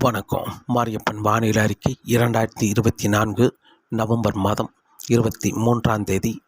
வணக்கம். மாரியப்பன் வானிலை அறிக்கை இரண்டாயிரத்தி இருபத்தி நான்கு நவம்பர் மாதம் இருபத்தி மூன்றாம் தேதி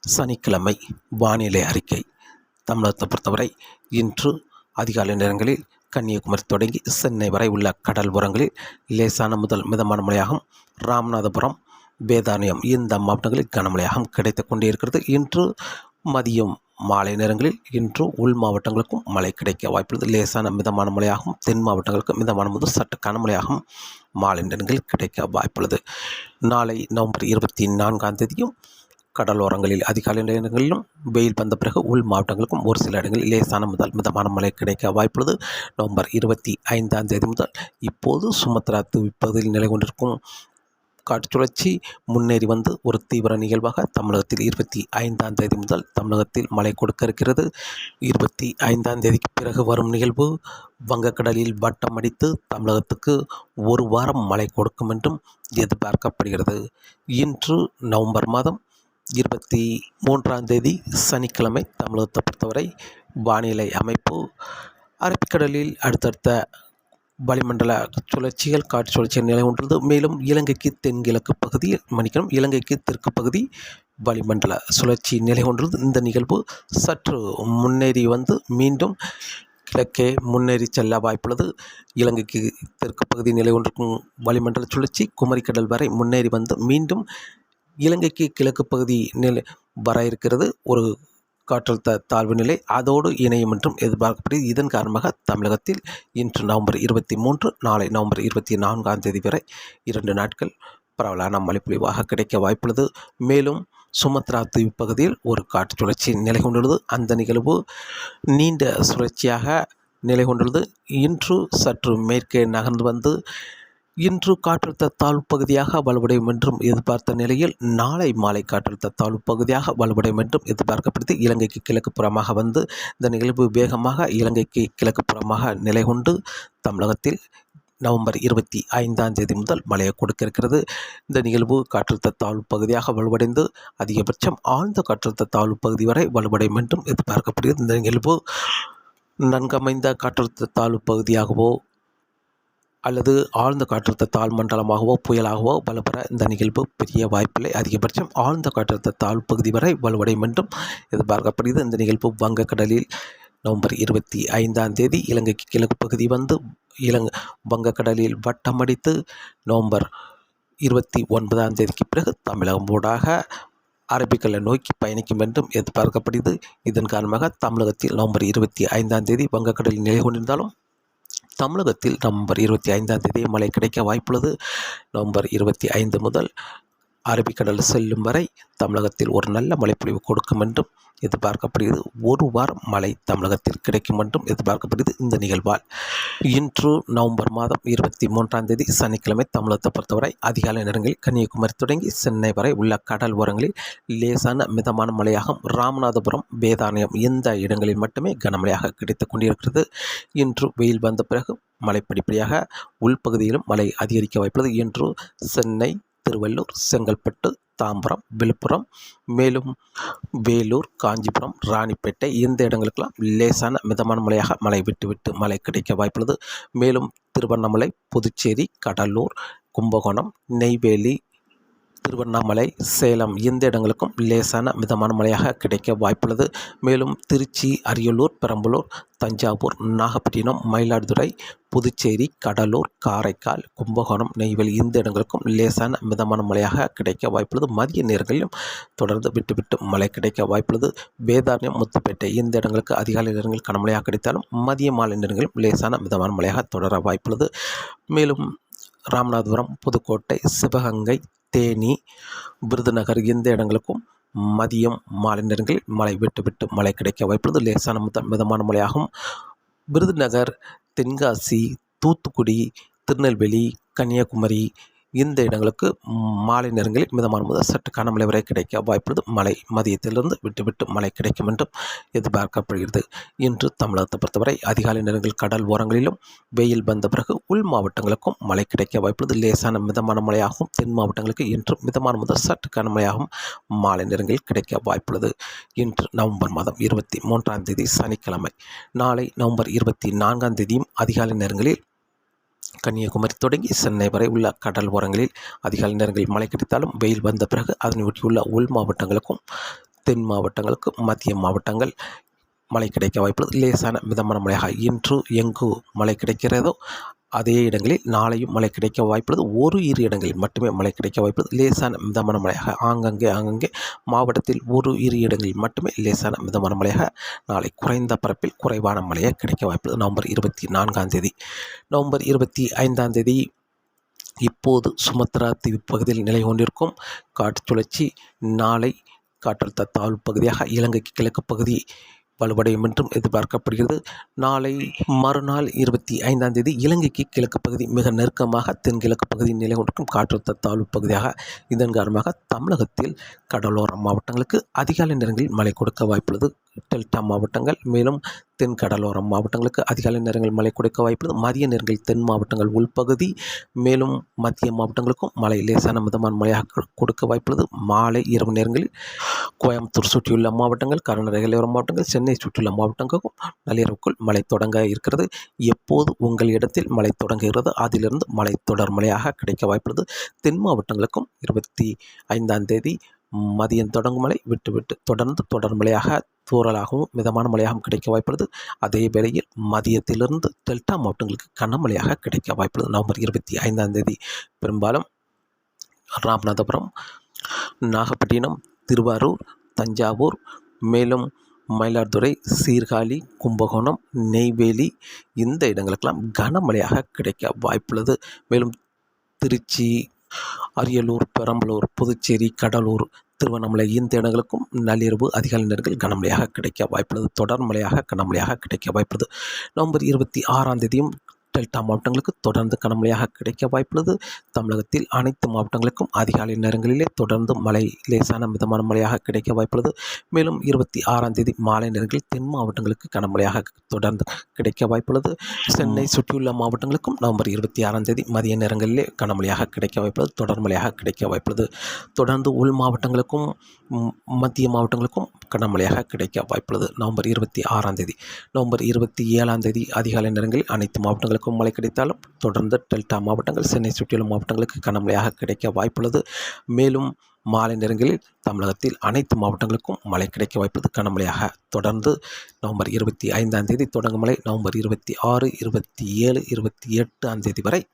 சனிக்கிழமை வானிலை அறிக்கை. தமிழகத்தை பொறுத்தவரை இன்று அதிகாலை நேரங்களில் கன்னியாகுமரி தொடங்கி சென்னை வரை உள்ள கடல் ஓரங்களில் லேசான முதல் மிதமான மழையாகும் ராமநாதபுரம் வேதாரண்யம் இந்த மாவட்டங்களில் கனமழையாகவும் கிடைத்து கொண்டே இருக்கிறது. இன்று மதியம் மாலை நேரங்களில் இன்று உள் மாவட்டங்களுக்கும் மழை கிடைக்க வாய்ப்புள்ளது. லேசான மிதமான மழையாகவும் தென் மாவட்டங்களுக்கு மிதமான முதல் சற்று கனமழையாகவும் மாலை நேரங்களில் கிடைக்க வாய்ப்புள்ளது. நாளை நவம்பர் இருபத்தி நான்காம் தேதியும் கடலோரங்களில் அதிகாலை நேரங்களிலும் வெயில் வந்த பிறகு உள் மாவட்டங்களுக்கும் ஒரு சில இடங்களில் லேசான முதல் மிதமான மழை கிடைக்க வாய்ப்புள்ளது. நவம்பர் இருபத்தி ஐந்தாம் தேதி முதல் இப்போது சுமத்ரா தீவுப்பகுதியில் நிலை கொண்டிருக்கும் காற்றுழற்சி முன்னேறி வந்து ஒரு தீவிர நிகழ்வாக தமிழகத்தில் இருபத்தி ஐந்தாம் தேதி முதல் தமிழகத்தில் மழை கொடுக்க இருக்கிறது. இருபத்தி ஐந்தாம் தேதிக்கு பிறகு வரும் நிகழ்வு வங்கக்கடலில் வட்டம் அடித்து தமிழகத்துக்கு ஒரு வாரம் மழை கொடுக்கும் என்றும் எதிர்பார்க்கப்படுகிறது. இன்று நவம்பர் மாதம் இருபத்தி மூன்றாம் தேதி சனிக்கிழமை தமிழகத்தை பொறுத்தவரை வானிலை அமைப்பு அரபிக்கடலில் அடுத்தடுத்த வளிமண்டல சுழற்சிகள் காற்று சுழற்சிகள் நிலை கொண்டுள்ளது மேலும் இலங்கைக்கு தென்கிழக்கு பகுதியில் மன்னிக்கணும் இலங்கைக்கு தெற்கு பகுதி வளிமண்டல சுழற்சி நிலை கொண்டுள்ளது இந்த நிகழ்வு சற்று முன்னேறி வந்து மீண்டும் கிழக்கே முன்னேறி செல்ல வாய்ப்புள்ளது. இலங்கைக்கு தெற்கு பகுதி நிலை கொண்டிருக்கும் வளிமண்டல சுழற்சி குமரிக்கடல் வரை முன்னேறி வந்து மீண்டும் இலங்கைக்கு கிழக்கு பகுதி நிலை வர இருக்கிறது. ஒரு காற்றழுத்த தாழ்வு நிலை அதோடு இணையும் என்றும் எதிர்பார்க்கப்படுகிறது. இதன் காரணமாக தமிழகத்தில் இன்று நவம்பர் இருபத்தி மூன்று நாளை நவம்பர் இருபத்தி நான்காம் தேதி வரை இரண்டு நாட்கள் பரவலான மழைப்பொழிவாக கிடைக்க வாய்ப்புள்ளது. மேலும் சுமத்ரா தீவு பகுதியில் ஒரு காற்று சுழற்சி நிலை கொண்டுள்ளது. அந்த நிகழ்வு நீண்ட சுழற்சியாக நிலை கொண்டுள்ளது. இன்று சற்று மேற்கே நகர்ந்து வந்து இன்று காற்றழுத்த தாழ்வு பகுதியாக வலுவடையும் என்றும் எதிர்பார்த்த நிலையில் நாளை மாலை காற்றழுத்த தாழ்வு பகுதியாக வலுவடையும் என்றும் எதிர்பார்க்கப்படுது. இலங்கைக்கு கிழக்கு புறமாக வந்து இந்த நிகழ்வு வேகமாக இலங்கைக்கு கிழக்கு புறமாக நிலை கொண்டு தமிழகத்தில் நவம்பர் இருபத்தி ஐந்தாம் தேதி முதல் மழையை கொடுக்க இருக்கிறது இந்த நிகழ்வு காற்றழுத்த தாழ்வு பகுதியாக வலுவடைந்து அதிகபட்சம் ஆழ்ந்த காற்றழுத்த தாழ்வு பகுதி வரை வலுவடையும் என்றும் எதிர்பார்க்கப்படுகிறது. இந்த நிகழ்வு நன்கமைந்த காற்றழுத்த தாழ்வு பகுதியாகவோ அல்லது ஆழ்ந்த காற்றழுத்த தாழ் மண்டலமாகவோ புயலாகவோ வலுப்பெற இந்த நிகழ்வு பெரிய வாய்ப்பில்லை. அதிகபட்சம் ஆழ்ந்த காற்றழுத்த தாழ் பகுதி வரை வலுவடையும் என்றும் எதிர்பார்க்கப்படுகிறது. இந்த நிகழ்வு வங்கக்கடலில் நவம்பர் இருபத்தி ஐந்தாம் தேதி இலங்கைக்கு கிழக்கு பகுதி வந்து இலங் வங்கக்கடலில் வட்டமடித்து நவம்பர் இருபத்தி ஒன்பதாம் தேதிக்கு பிறகு தமிழகம் ஊடாக அரபிக்கடலை நோக்கி பயணிக்கும் என்றும் எதிர்பார்க்கப்படுகிறது. இதன் காரணமாக தமிழகத்தில் நவம்பர் இருபத்தி ஐந்தாம் தேதி வங்கக்கடலில் நிலை கொண்டிருந்தாலும் தமிழகத்தில் நவம்பர் இருபத்தி ஐந்தாம் தேதி மழை கிடைக்க வாய்ப்புள்ளது. நவம்பர் இருபத்தி ஐந்து முதல் அரபிக்கடல் செல்லும் வரை தமிழகத்தில் ஒரு நல்ல மழைப்பொழிவு கொடுக்கும் என்றும் எதிர்பார்க்கப்படுகிறது. ஒரு வாரம் மழை தமிழகத்தில் கிடைக்கும் என்றும் எதிர்பார்க்கப்படுகிறது இந்த நிகழ்வால். இன்று நவம்பர் மாதம் இருபத்தி மூன்றாம் தேதி சனிக்கிழமை தமிழகத்தை பொறுத்தவரை அதிகாலை நேரங்களில் கன்னியாகுமரி தொடங்கி சென்னை வரை உள்ள கடல் ஓரங்களில் லேசான மிதமான மழையாகும் ராமநாதபுரம் வேதாரண்யம் இந்த இடங்களில் மட்டுமே கனமழையாக கிடைத்துக் கொண்டிருக்கிறது. இன்று வெயில் வந்த பிறகு மழை படிப்படியாக உள்பகுதியிலும் மழை அதிகரிக்க வாய்ப்புள்ளது. இன்று சென்னை திருவள்ளூர் செங்கல்பட்டு தாம்பரம் விழுப்புரம் மேலும் வேலூர் காஞ்சிபுரம் ராணிப்பேட்டை இந்த இடங்களுக்கெல்லாம் லேசான மிதமான மழையாக மழை விட்டுவிட்டு மழை கிடைக்க வாய்ப்புள்ளது. மேலும் திருவண்ணாமலை புதுச்சேரி கடலூர் கும்பகோணம் நெய்வேலி திருவண்ணாமலை சேலம் இந்த இடங்களுக்கும் லேசான மிதமான மழையாக கிடைக்க வாய்ப்புள்ளது. மேலும் திருச்சி அரியலூர் பெரம்பலூர் தஞ்சாவூர் நாகப்பட்டினம் மயிலாடுதுறை புதுச்சேரி கடலூர் காரைக்கால் கும்பகோணம் நெய்வேலி இந்த இடங்களுக்கும் லேசான மிதமான மழையாக கிடைக்க வாய்ப்புள்ளது. மதிய நேரங்களிலும் தொடர்ந்து விட்டு விட்டு மழை கிடைக்க வாய்ப்புள்ளது. வேதாரண்யம் முத்துப்பேட்டை இந்த இடங்களுக்கு அதிகாலை நேரங்களில் கனமழையாக கிடைத்தாலும் மதிய மாலை நேரங்களிலும் லேசான மிதமான மழையாக தொடர வாய்ப்புள்ளது. மேலும் ராமநாதபுரம் புதுக்கோட்டை சிவகங்கை தேனி விருதுநகர் இந்த இடங்களுக்கும் மதியம் மாலை நேரங்களில் மழை விட்டு விட்டு மழை கிடைக்க வாய்ப்புள்ளது. லேசான முதல் மிதமான மழையாகும். விருதுநகர் தென்காசி தூத்துக்குடி திருநெல்வேலி கன்னியாகுமரி இந்த இடங்களுக்கு மாலை நேரங்களில் மிதமான முதல் சற்று கனமழை வரை கிடைக்க வாய்ப்புள்ளது. மழை மதியத்திலிருந்து விட்டு விட்டு மழை கிடைக்கும் என்றும் எதிர்பார்க்கப்படுகிறது. இன்று தமிழகத்தை பொறுத்தவரை அதிகாலை நேரங்கள் கடல் ஓரங்களிலும் வெயில் வந்த பிறகு உள் மாவட்டங்களுக்கும் மழை கிடைக்க வாய்ப்புள்ளது. லேசான மிதமான மழையாகவும் தென் மாவட்டங்களுக்கு இன்று மிதமான முதல் சற்று கனமழையாகவும் மாலை நேரங்களில் கிடைக்க வாய்ப்புள்ளது. இன்று நவம்பர் மாதம் இருபத்தி மூன்றாம் தேதி சனிக்கிழமை. நாளை நவம்பர் இருபத்தி நான்காம் தேதியும் அதிகாலை நேரங்களில் கன்னியாகுமரி தொடங்கி சென்னை வரை உள்ள கடல் ஓரங்களில் அதிகாலை நேரங்களில் மழை கிடைத்தாலும் வெயில் வந்த பிறகு அதனை ஒட்டியுள்ள உள் மாவட்டங்களுக்கும் தென் மாவட்டங்களுக்கும் மத்திய மாவட்டங்கள் மழை கிடைக்க வாய்ப்புள்ளது. லேசான மிதமான மழையாக இன்று எங்கு மழை கிடைக்கிறதோ அதே இடங்களில் நாளையும் மழை கிடைக்க வாய்ப்புள்ளது. ஒரு இரு இடங்களில் மட்டுமே மழை கிடைக்க வாய்ப்புள்ளது. லேசான மிதமான மழையாக ஆங்கங்கே ஆங்கங்கே மாவட்டத்தில் ஒரு இரு இடங்களில் மட்டுமே லேசான மிதமான மழையாக நாளை குறைந்த பரப்பில் குறைவான மழையாக கிடைக்க வாய்ப்புள்ளது. நவம்பர் இருபத்தி நான்காம் தேதி நவம்பர் இருபத்தி ஐந்தாம் தேதி இப்போது சுமத்ரா தீவு பகுதியில் நிலை கொண்டிருக்கும் காற்று சுழற்சி. நாளை காற்றழுத்த தாழ்வு பகுதியாக இலங்கைக்கு கிழக்கு பகுதி வலுவடையும் என்றும் எதிர்பார்க்கப்படுகிறது. நாளை மறுநாள் இருபத்தி ஐந்தாம் தேதி இலங்கைக்கு கிழக்கு பகுதி மிக நெருக்கமாக தென்கிழக்கு பகுதியில் நிலை கொண்டிருக்கும் காற்றழுத்த தாழ்வு பகுதியாக இதன் காரணமாக தமிழகத்தில் கடலோர மாவட்டங்களுக்கு அதிகாலை நேரங்களில் மழை கொடுக்க வாய்ப்புள்ளது. டெல்டா மாவட்டங்கள் மேலும் தென் கடலோர மாவட்டங்களுக்கு அதிகாலை நேரங்களில் மழை கொடுக்க வாய்ப்புள்ளது மதிய நேரங்களில் தென் மாவட்டங்கள் உள்பகுதி மேலும் மத்திய மாவட்டங்களுக்கும் மழை லேசான மிதமான மழையாக கொடுக்க வாய்ப்புள்ளது மாலை இரவு நேரங்களில் கோயம்புத்தூர் சுற்றியுள்ள மாவட்டங்கள் கர்நாடக மாவட்டங்கள் சென்னை சுற்றியுள்ள மாவட்டங்களுக்கும் நள்ளிரவுக்குள் மழை தொடங்க இருக்கிறது. எப்போது உங்கள் இடத்தில் மழை தொடங்குகிறது அதிலிருந்து மழை தொடர் மழையாக கிடைக்க வாய்ப்புள்ளது தென் மாவட்டங்களுக்கும் இருபத்தி ஐந்தாம் தேதி மதியம் தொடங்கும் மழை விட்டுவிட்டு தொடர்ந்து தொடர் மழையாக தூறலாகவும் மிதமான மழையாகவும் கிடைக்க வாய்ப்புள்ளது. அதே வேளையில் மதியத்திலிருந்து டெல்டா மாவட்டங்களுக்கு கனமழையாக கிடைக்க வாய்ப்புள்ளது. நவம்பர் இருபத்தி ஐந்தாம் தேதி பெரும்பாலும் ராமநாதபுரம் நாகப்பட்டினம் திருவாரூர் தஞ்சாவூர் மேலும் மயிலாடுதுறை சீர்காழி கும்பகோணம் நெய்வேலி இந்த இடங்களுக்கெல்லாம் கனமழையாக கிடைக்க வாய்ப்புள்ளது. மேலும் திருச்சி அரியலூர் பெரம்பலூர் புதுச்சேரி கடலூர் திருவண்ணாமலை இந்த இடங்களுக்கும் நள்ளிரவு அதிகாலை நேரங்கள் கனமழையாக கிடைக்க வாய்ப்புள்ளது. தொடர் மழையாக கனமழையாக கிடைக்க வாய்ப்புள்ளது. நவம்பர் இருபத்தி ஆறாம் தேதியும் டெல்டா மாவட்டங்களுக்கு தொடர்ந்து கனமழையாக கிடைக்க வாய்ப்புள்ளது. தமிழகத்தில் அனைத்து மாவட்டங்களுக்கும் அதிகாலை நேரங்களிலே தொடர்ந்து மழை லேசான மிதமான மழையாக கிடைக்க வாய்ப்புள்ளது. மேலும் இருபத்தி ஆறாம் தேதி மாலை நேரங்களில் தென் மாவட்டங்களுக்கு கனமழையாக தொடர்ந்து கிடைக்க வாய்ப்புள்ளது. சென்னை சுற்றியுள்ள மாவட்டங்களுக்கும் நவம்பர் இருபத்தி ஆறாம் தேதி மதிய நேரங்களிலே கனமழையாக கிடைக்க வாய்ப்புள்ளது தொடர் மழையாக கிடைக்க வாய்ப்புள்ளது. தொடர்ந்து உள் மாவட்டங்களுக்கும் மத்திய மாவட்டங்களுக்கும் கனமழையாக கிடைக்க வாய்ப்புள்ளது. நவம்பர் இருபத்தி ஆறாம் தேதி நவம்பர் இருபத்தி ஏழாம் தேதி அதிகாலை நேரங்களில் அனைத்து மாவட்டங்களுக்கும் மழை கிடைத்தாலும் தொடர்ந்து டெல்டா மாவட்டங்கள் சென்னை சுற்றியுள்ள மாவட்டங்களுக்கு கனமழையாக கிடைக்க வாய்ப்புள்ளது. மேலும் மாலை நேரங்களில் தமிழகத்தில் அனைத்து மாவட்டங்களுக்கும் மழை கிடைக்க வாய்ப்பது கனமழையாக. தொடர்ந்து நவம்பர் இருபத்தி ஐந்தாம் தேதி தொடங்கும் மழை நவம்பர் இருபத்தி ஆறு இருபத்தி ஏழு இருபத்தி எட்டாம் தேதி வரை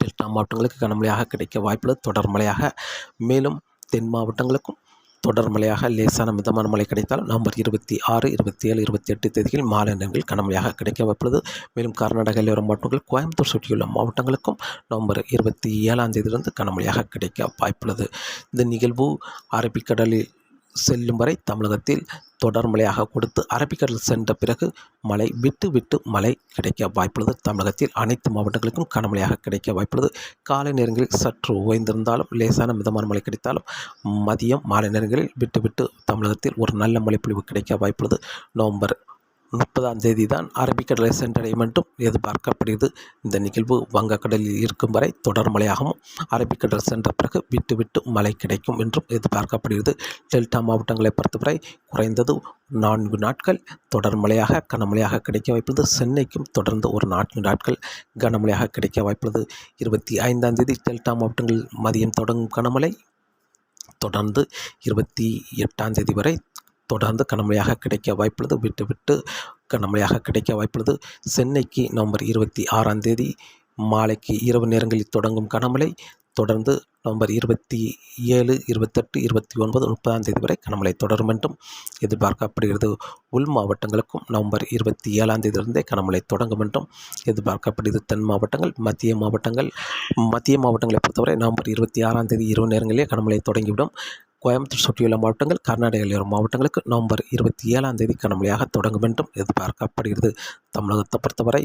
டெல்டா மாவட்டங்களுக்கு கனமழையாக கிடைக்க வாய்ப்புள்ளது. தொடர் மழையாக. மேலும் தென் மாவட்டங்களுக்கும் தொடர் மழையாக லேசான மிதமான மழை கிடைத்தாலும் நவம்பர் இருபத்தி ஆறு இருபத்தி ஏழு இருபத்தி எட்டு தேதியில் மாலை நேரங்களில் கனமழையாக கிடைக்க வாய்ப்புள்ளது. மேலும் கர்நாடக எல்லையோர மாவட்டங்கள் கோயம்புத்தூர் சுற்றியுள்ள மாவட்டங்களுக்கும் நவம்பர் இருபத்தி ஏழாம் தேதியிலிருந்து கனமழையாக கிடைக்க வாய்ப்புள்ளது. இந்த நிகழ்வு அரபிக்கடலில் செல்லும் வரை தமிழகத்தில் தொடர் மழையாக கொடுத்து அரபிக்கடல் சென்ற பிறகு மழை விட்டு விட்டு மழை கிடைக்க வாய்ப்புள்ளது. தமிழகத்தில் அனைத்து மாவட்டங்களுக்கும் கனமழையாக கிடைக்க வாய்ப்புள்ளது. காலை நேரங்களில் சற்று ஓய்ந்திருந்தாலும் லேசான மிதமான மழை கிடைத்தாலும் மதியம் மாலை நேரங்களில் விட்டு விட்டு தமிழகத்தில் ஒரு நல்ல மழைப்பொழிவு கிடைக்க வாய்ப்புள்ளது. நவம்பர் முப்பதாம் தேதி தான் அரபிக்கடலை சென்றடையும் என்றும் எதிர்பார்க்கப்படுகிறது. இந்த நிகழ்வு வங்கக்கடலில் இருக்கும் வரை தொடர் மழையாகவும் அரபிக்கடல் சென்ற பிறகு விட்டு விட்டு மழை கிடைக்கும் என்றும் எதிர்பார்க்கப்படுகிறது. டெல்டா மாவட்டங்களை பொறுத்தவரை குறைந்தது நான்கு நாட்கள் தொடர் மழையாக கனமழையாக கிடைக்க வாய்ப்புள்ளது. சென்னைக்கும் தொடர்ந்து ஒரு நான்கு நாட்கள் கனமழையாக கிடைக்க வாய்ப்புள்ளது. இருபத்தி ஐந்தாம் தேதி டெல்டா மாவட்டங்களில் மதியம் தொடங்கும் கனமழை தொடர்ந்து இருபத்தி எட்டாம் தேதி வரை தொடர்ந்து கனமழையாக கிடைக்க வாய்ப்புள்ளது. விட்டு விட்டு கனமழையாக கிடைக்க வாய்ப்புள்ளது. சென்னைக்கு நவம்பர் இருபத்தி ஆறாம் தேதி மாலைக்கு இரவு நேரங்களில் தொடங்கும் கனமழை தொடர்ந்து நவம்பர் இருபத்தி ஏழு இருபத்தெட்டு இருபத்தி ஒன்பது முப்பதாம் தேதி வரை கனமழை தொடரும் என்றும் எதிர்பார்க்கப்படுகிறது. உள் மாவட்டங்களுக்கும் நவம்பர் இருபத்தி ஏழாம் தேதியிலிருந்தே கனமழை தொடங்கும் என்றும் எதிர்பார்க்கப்படுகிறது. தென் மாவட்டங்கள் மத்திய மாவட்டங்கள் மத்திய மாவட்டங்களை பொறுத்தவரை நவம்பர் இருபத்தி ஆறாம் தேதி இரவு நேரங்களிலே கனமழை தொடங்கிவிடும். கோயம்புத்தூர் சுற்றியுள்ள மாவட்டங்கள் கர்நாடக எல்லையோர மாவட்டங்களுக்கு நவம்பர் இருபத்தி ஏழாம் தேதி கனமழையாக தொடங்கும் என்றும் எதிர்பார்க்கப்படுகிறது. தமிழகத்தை பொறுத்தவரை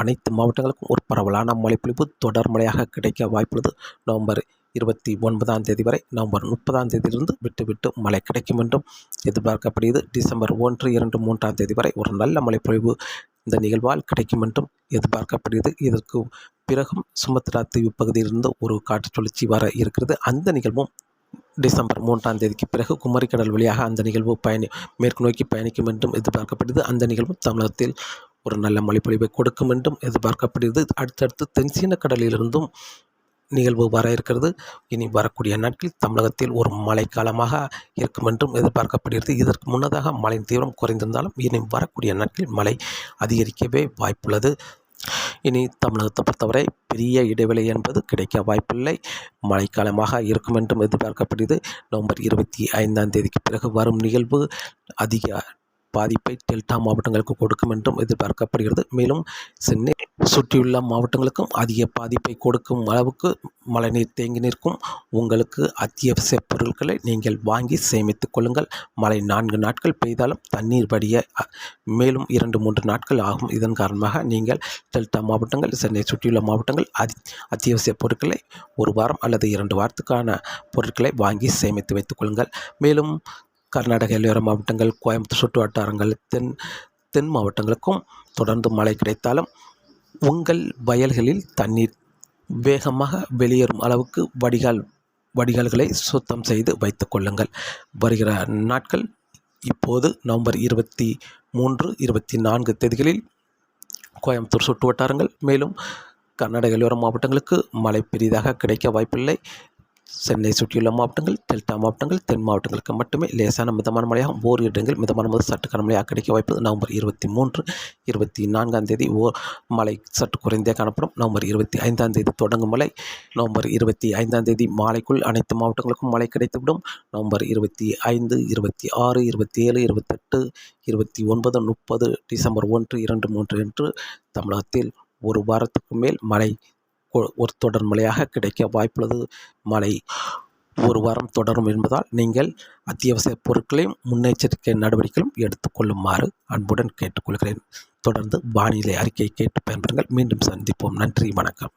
அனைத்து மாவட்டங்களுக்கும் ஒரு பரவலான மழைப்பொழிவு தொடர் மழையாக கிடைக்க வாய்ப்புள்ளது. நவம்பர் இருபத்தி ஒன்பதாம் தேதி வரை நவம்பர் முப்பதாம் தேதியிலிருந்து விட்டு விட்டு மழை கிடைக்கும் என்றும் எதிர்பார்க்கப்படுகிறது. டிசம்பர் ஒன்று இரண்டு மூன்றாம் தேதி வரை ஒரு நல்ல மழைப்பொழிவு இந்த நிகழ்வால் கிடைக்கும் என்றும் எதிர்பார்க்கப்படுகிறது. இதற்கு பிறகும் சுமத்ரா தீவு பகுதியிலிருந்து ஒரு காற்று சுழற்சி வர இருக்கிறது. அந்த நிகழ்வும் டிசம்பர் மூன்றாம் தேதிக்கு பிறகு குமரிக்கடல் வழியாக அந்த நிகழ்வு பயணி மேற்கு நோக்கி பயணிக்கும் என்றும் எதிர்பார்க்கப்படுகிறது. அந்த நிகழ்வு தமிழகத்தில் ஒரு நல்ல மழைப்பொழிவை கொடுக்கும் என்றும் எதிர்பார்க்கப்படுகிறது. அடுத்தடுத்து தென்சீன கடலிலிருந்தும் நிகழ்வு வர இருக்கிறது. இனி வரக்கூடிய நாட்களில் தமிழகத்தில் ஒரு மழைக்காலமாக இருக்கும் என்றும் எதிர்பார்க்கப்படுகிறது. இதற்கு முன்னதாக மழையின் தீவிரம் குறைந்திருந்தாலும் இனி வரக்கூடிய நாட்களில் மழை அதிகரிக்கவே வாய்ப்புள்ளது. இனி தமிழகத்தை பொறுத்தவரை பெரிய இடைவெளி என்பது கிடைக்க வாய்ப்பில்லை. மழைக்காலமாக இருக்கும் என்றும் எதிர்பார்க்கப்படுகிறது. நவம்பர் இருபத்தி ஐந்தாம் தேதிக்கு பிறகு வரும் நிகழ்வு அதிக பாதிப்பை டெல்டா மாவட்டங்களுக்கு கொடுக்கும் என்றும் எதிர்பார்க்கப்படுகிறது. மேலும் சென்னை சுற்றியுள்ள மாவட்டங்களுக்கும் அதிக பாதிப்பை கொடுக்கும் அளவுக்கு மழைநீர் தேங்கி நிற்கும். உங்களுக்கு அத்தியாவசிய பொருட்களை நீங்கள் வாங்கி சேமித்துக் கொள்ளுங்கள். மழை நான்கு நாட்கள் பெய்தாலும் தண்ணீர் வடிய மேலும் இரண்டு மூன்று நாட்கள் ஆகும். இதன் காரணமாக நீங்கள் டெல்டா மாவட்டங்கள் சென்னை சுற்றியுள்ள மாவட்டங்கள் அதி அத்தியாவசிய பொருட்களை ஒரு வாரம் அல்லது இரண்டு வாரத்துக்கான பொருட்களை வாங்கி சேமித்து வைத்துக் கொள்ளுங்கள். மேலும் கர்நாடக எல்லையோர மாவட்டங்கள் கோயம்புத்தூர் சுற்று வட்டாரங்கள் தென் தென் மாவட்டங்களுக்கும் தொடர்ந்து மழை கிடைத்தாலும் உங்கள் வயல்களில் தண்ணீர் வேகமாக வெளியேறும் அளவுக்கு வடிகால் வடிகால்களை சுத்தம் செய்து வைத்து கொள்ளுங்கள். வருகிற நாட்கள் இப்போது நவம்பர் இருபத்தி மூன்று இருபத்தி நான்கு தேதிகளில் கோயம்புத்தூர் சுற்று வட்டாரங்கள் மேலும் கர்நாடக எல்லோர மாவட்டங்களுக்கு மழை பெரிதாக கிடைக்க வாய்ப்பில்லை. சென்னை சுற்றியுள்ள மாவட்டங்கள் டெல்டா மாவட்டங்கள் தென் மாவட்டங்களுக்கு மட்டுமே லேசான மிதமான மழையாகும் ஓர் இடங்கள் மிதமான முதல் சற்று கனமழையாக கிடைக்க வாய்ப்பு நவம்பர் இருபத்தி மூன்று இருபத்தி நான்காம் தேதி. ஓர் மழை சற்று குறைந்தே காணப்படும். நவம்பர் இருபத்தி ஐந்தாம் தேதி தொடங்கும் மழை. நவம்பர் இருபத்தி ஐந்தாம் தேதி மாலைக்குள் அனைத்து மாவட்டங்களுக்கும் மழை கிடைத்துவிடும். நவம்பர் இருபத்தி ஐந்து இருபத்தி ஆறு இருபத்தி ஏழு இருபத்தெட்டு இருபத்தி ஒன்பது முப்பது டிசம்பர் ஒன்று இரண்டு மூன்று என்று தமிழகத்தில் ஒரு வாரத்துக்கு மேல் மழை ஒரு தொடர் மழையாக கிடைக்க வாய்ப்புள்ளது. மழை ஒரு வாரம் தொடரும் என்பதால் நீங்கள் அத்தியாவசிய பொருட்களையும் முன்னெச்சரிக்கை நடவடிக்கைகளும் எடுத்துக்கொள்ளுமாறு அன்புடன் கேட்டுக்கொள்கிறேன். தொடர்ந்து வானிலை அறிக்கையை கேட்டு பயன்பெறுங்கள். மீண்டும் சந்திப்போம். நன்றி. வணக்கம்.